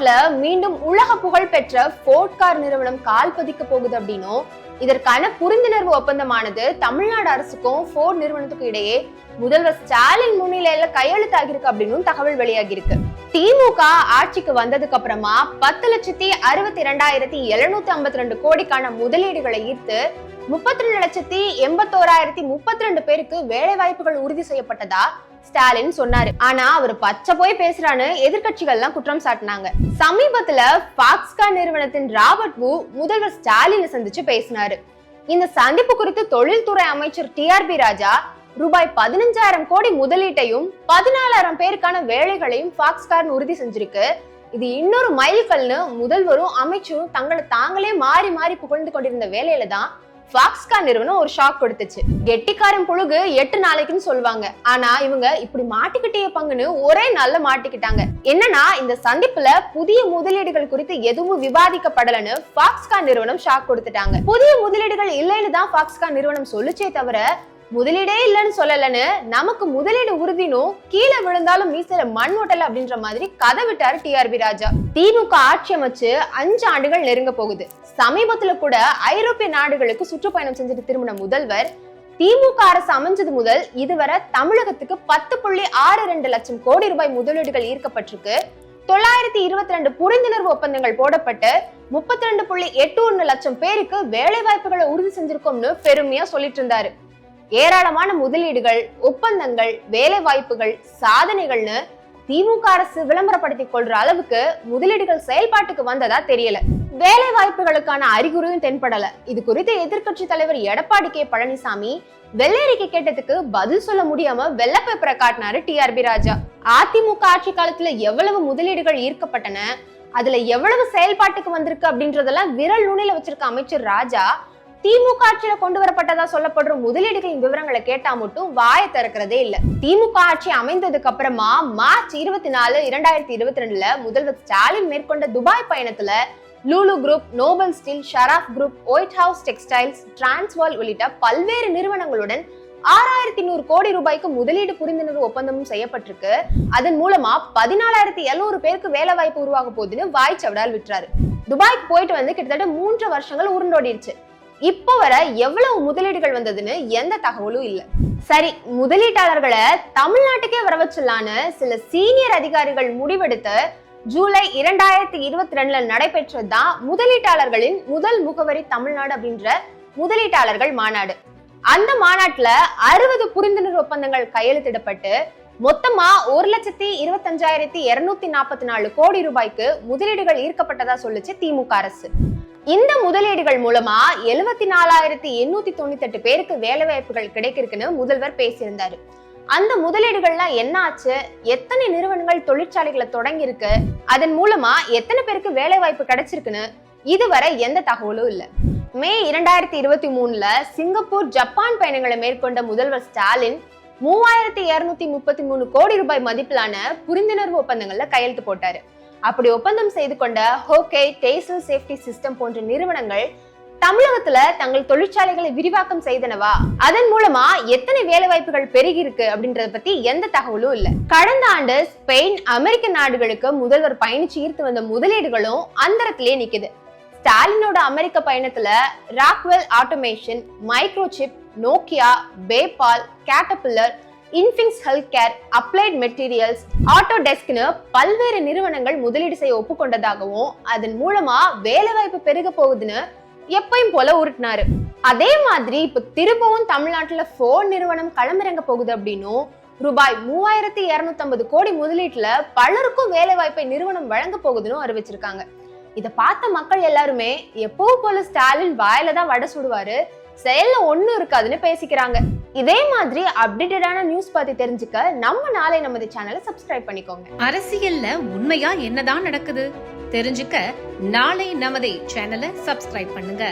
தமிழ்நாட்டுல மீண்டும் உலக புகழ் பெற்ற ஃபோர்ட் கார் நிறுவனம் கால் பதிக்க போகுது அப்படின்னும் இதற்கான புரிந்துணர்வு ஒப்பந்தமானது தமிழ்நாடு அரசுக்கும் ஃபோர்ட் நிறுவனத்துக்கும் இடையே முதல்வர் ஸ்டாலின் முன்னிலையில கையெழுத்தாகிருக்கு அப்படின்னு தகவல் வெளியாகிருக்கு திமுக ஆட்சிக்கு வந்ததுக்கு அப்புறமா பத்து லட்சத்தி அறுபத்தி இரண்டாயிரத்தி எழுநூத்தி ஐம்பத்தி ரெண்டு கோடிக்கான முதலீடுகளை ஈர்த்து முப்பத்தி ரெண்டு லட்சத்தி எண்பத்தோராயிரத்தி முப்பத்தி ரெண்டு பேருக்கு வேலை வாய்ப்புகள் உறுதி செய்யப்பட்டதா ஸ்டாலின் சொன்னாரு. ஆனா அவர் பச்சை போய் பேசுறான்னு எதிர்கட்சிகள்லாம் குற்றம் சாட்டினாங்க. சமீபத்துல பாக்ஸ்கான் நிறுவனத்தின் ராபர்ட் வு முதல்வர் ஸ்டாலினை சந்திச்சு பேசினாரு. இந்த சந்திப்பு குறித்து தொழில்துறை அமைச்சர் டிஆர்பி ராஜா ரூபாய் பதினஞ்சாயிரம் கோடி முதலீட்டையும் பதினாலாயிரம் பேருக்கான வேலைகளையும் பாக்ஸ்கார்ன் உறுதி செஞ்சிருக்கு. இது இன்னொரு மைல்கல்னு முதல்வரும் அமைச்சரும் தங்களை தாங்களே மாறி மாறி புகழ்ந்து கொண்டிருந்த வேலையில தான் ஃபாக்ஸ்கான் நிறுவனம் ஒரு ஷாக் கொடுத்துச்சு. கெட்டிக்காரன் புழுகு எட்டு நாளைக்குன்னு சொல்லுவாங்க. ஆனா இவங்க இப்படி மாட்டிக்கிட்டே பங்குன்னு ஒரே நாள்ல மாட்டிக்கிட்டாங்க. என்னன்னா இந்த சந்திப்புல புதிய முதலீடுகள் குறித்து எதுவும் விவாதிக்கப்படலன்னு ஃபாக்ஸ்கான் நிறுவனம் ஷாக் கொடுத்துட்டாங்க. புதிய முதலீடுகள் இல்லைன்னு தான் ஃபாக்ஸ்கான் நிறுவனம் சொல்லுச்சே தவிர முதலீடே இல்லைன்னு சொல்லலன்னு நமக்கு முதலீடு உறுதினும் கீழே விழுந்தாலும் மீசல மண் ஓட்டல அப்படின்ற மாதிரி கதை விட்டாரு டிஆர்பி ராஜா. திமுக ஆட்சி அமைச்சு அஞ்சு ஆண்டுகள் நெருங்க போகுது. சமீபத்துல கூட ஐரோப்பிய நாடுகளுக்கு சுற்றுப்பயணம் செஞ்சுட்டு திரும்பின முதல்வர் திமுக அரசு அமைஞ்சது முதல் இதுவரை தமிழகத்துக்கு பத்து புள்ளி ஆறு ரெண்டு லட்சம் கோடி ரூபாய் முதலீடுகள் ஈர்க்கப்பட்டிருக்கு. தொள்ளாயிரத்தி இருபத்தி ரெண்டு புரிந்துணர்வு ஒப்பந்தங்கள் போடப்பட்டு முப்பத்தி ரெண்டு புள்ளி எட்டு ஒன்னு லட்சம் பேருக்கு வேலை வாய்ப்புகளை உறுதி செஞ்சிருக்கோம்னு பெருமையா சொல்லிட்டு இருந்தாரு. ஏராளமான முதலீடுகள் ஒப்பந்தங்கள் வேலை வாய்ப்புகள் சாதனைகள்னு திமுக அரசு விளம்பரப்படுத்திக் கொள்ற அளவுக்கு முதலீடுகள் செயல்பாட்டுக்கு வந்ததா தெரியல. வேலை வாய்ப்புகளுக்கான அறிகுறியும் தென்படல. இது குறித்து எதிர்க்கட்சி தலைவர் எடப்பாடி கே. பழனிசாமி வெள்ளரிக்கை கேட்டதுக்கு பதில் சொல்ல முடியாம வெள்ளப்பேப்பரை காட்டினாரு டிஆர்பி ராஜா. அதிமுக ஆட்சி காலத்துல எவ்வளவு முதலீடுகள் ஈர்க்கப்பட்டன அதுல எவ்வளவு செயல்பாட்டுக்கு வந்திருக்கு அப்படின்றதெல்லாம் விரல் நுனில வச்சிருக்க அமைச்சர் ராஜா திமுக ஆட்சியில கொண்டு வரப்பட்டதா சொல்லப்படுற முதலீடுகளின் விவரங்களை கேட்டா மட்டும் வாயை திறக்கிறதே இல்ல. திமுக ஆட்சி அமைந்ததுக்கு அப்புறமா மார்ச் இருபத்தி நாலு இரண்டாயிரத்தி இருபத்தி ரெண்டுல முதல்வர் ஸ்டாலின் மேற்கொண்ட துபாய் பயணத்துல Lulu group Noble Steel Sharaf group White House textiles Transvaal உள்ளிட்ட பல்வேறு நிறுவனங்களுடன் ஆறாயிரத்தி நூறு கோடி ரூபாய்க்கு முதலீடு புரிந்துணர்வு ஒப்பந்தமும் செய்யப்பட்டிருக்கு. அதன் மூலமா பதினாலாயிரத்தி எழுநூறு பேருக்கு வேலை வாய்ப்பு உருவாக போகுதுன்னு வாய் சவடால் விட்டுறாரு. துபாய்க்கு போயிட்டு வந்து கிட்டத்தட்ட மூன்று வருஷங்கள் உருண்டோடிடுச்சு. இப்போ வர எவ்வளவு முதலீடுகள் வந்ததுன்னு எந்த தகவலும் இல்ல. சரி முதலீட்டாளர்களை தமிழ்நாட்டுக்கே வர வச்சிடலான்னு சில சீனியர் அதிகாரிகள் முடிவெடுத்து ஜூலை இரண்டாயிரத்தி இருபத்தி ரெண்டுல நடைபெற்றதுதான் முதலீட்டாளர்களின் முதல் முகவரி தமிழ்நாடு அப்படின்ற முதலீட்டாளர்கள் மாநாடு. அந்த மாநாட்டுல அறுபது புரிந்துணர்வு ஒப்பந்தங்கள் கையெழுத்திடப்பட்டு மொத்தமா ஒரு லட்சத்தி இருபத்தஞ்சாயிரத்தி இருநூத்தி நாற்பத்தி நாலு கோடி ரூபாய்க்கு முதலீடுகள் ஈர்க்கப்பட்டதா சொல்லுச்சு திமுக அரசு. இந்த முதலீடுகள் மூலமா எழுபத்தி நாலாயிரத்தி எண்ணூத்தி தொண்ணூத்தி எட்டு பேருக்கு வேலை வாய்ப்புகள் கிடைக்கிருக்குன்னு முதல்வர் பேசியிருந்தாரு. அந்த முதலீடுகள்லாம் என்ன ஆச்சு எத்தனை நிறுவனங்கள் தொழிற்சாலைகளை தொடங்கியிருக்கு? அதன் மூலமா எத்தனை பேருக்கு வேலை வாய்ப்பு கிடைச்சிருக்குன்னு இதுவரை எந்த தகவலும் இல்ல. மே இரண்டாயிரத்தி இருபத்தி மூணுல சிங்கப்பூர் ஜப்பான் பயணங்களை மேற்கொண்ட முதல்வர் ஸ்டாலின் மூவாயிரத்தி இருநூத்தி முப்பத்தி மூணு கோடி ரூபாய் மதிப்பிலான புரிந்துணர்வு ஒப்பந்தங்கள்ல கையெழுத்து போட்டாரு. அப்படி ஒப்பந்தம் செய்து கொண்ட ஹோகே டேசல் சேஃப்டி சிஸ்டம் போன்ற நிறுவனங்கள் தமிழகத்துல தங்கள் தொழிற்சாலைகளை விரிவாக்கம் செய்தனவா? அதன் மூலமா எத்தனை வேலை வாய்ப்புகள் பெருகி இருக்கு அப்படின்றத பத்தி எந்த தகவலும் இல்ல. கடந்த ஆண்டு ஸ்பெயின் அமெரிக்க நாடுகளுக்கு முதல்வர் பயணிச்சு ஈர்த்து வந்த முதலீடுகளும் அந்தரத்திலே நிக்குது. ஸ்டாலினோட அமெரிக்க பயணத்துல Rockwell automation Microchip Nokia PayPal Caterpillar Infinx health care applied materials auto டெஸ்க்னு பல்வேறு நிறுவனங்கள் முதலீடு செய்ய ஒப்புக்கொண்டதாகவும் அதன் மூலமா வேலைவாய்ப்பு பெருக போகுதுன்னு எப்பயும் போல உருட்டினாரு. அதே மாதிரி இப்ப திரும்பவும் தமிழ்நாட்டுல போன் நிறுவனம் களமிறங்க போகுது அப்படின்னும் ரூபாய் மூவாயிரத்தி இருநூத்தி ஐம்பது கோடி முதலீட்டுல பலருக்கும் வேலைவாய்ப்பை நிறுவனம் வழங்க போகுதுன்னு அறிவிச்சிருக்காங்க. இதை பார்த்த மக்கள் எல்லாருமே எப்பவும் போல ஸ்டாலின் வாயில தான் வடை சுடுவாரு செயல்ல ஒண்ணும் இருக்காதுன்னு பேசிக்கிறாங்க. இதே மாதிரி அப்டேட்டடான நியூஸ் பத்தி தெரிஞ்சுக்க நம்ம நாளை நமது சேனலை சப்ஸ்கிரைப் பண்ணிக்கோங்க. அரசியல்ல உண்மையா என்னதான் நடக்குது? தெரிஞ்சுக்க நாளை நமதே சேனலை சப்ஸ்கிரைப் பண்ணுங்க.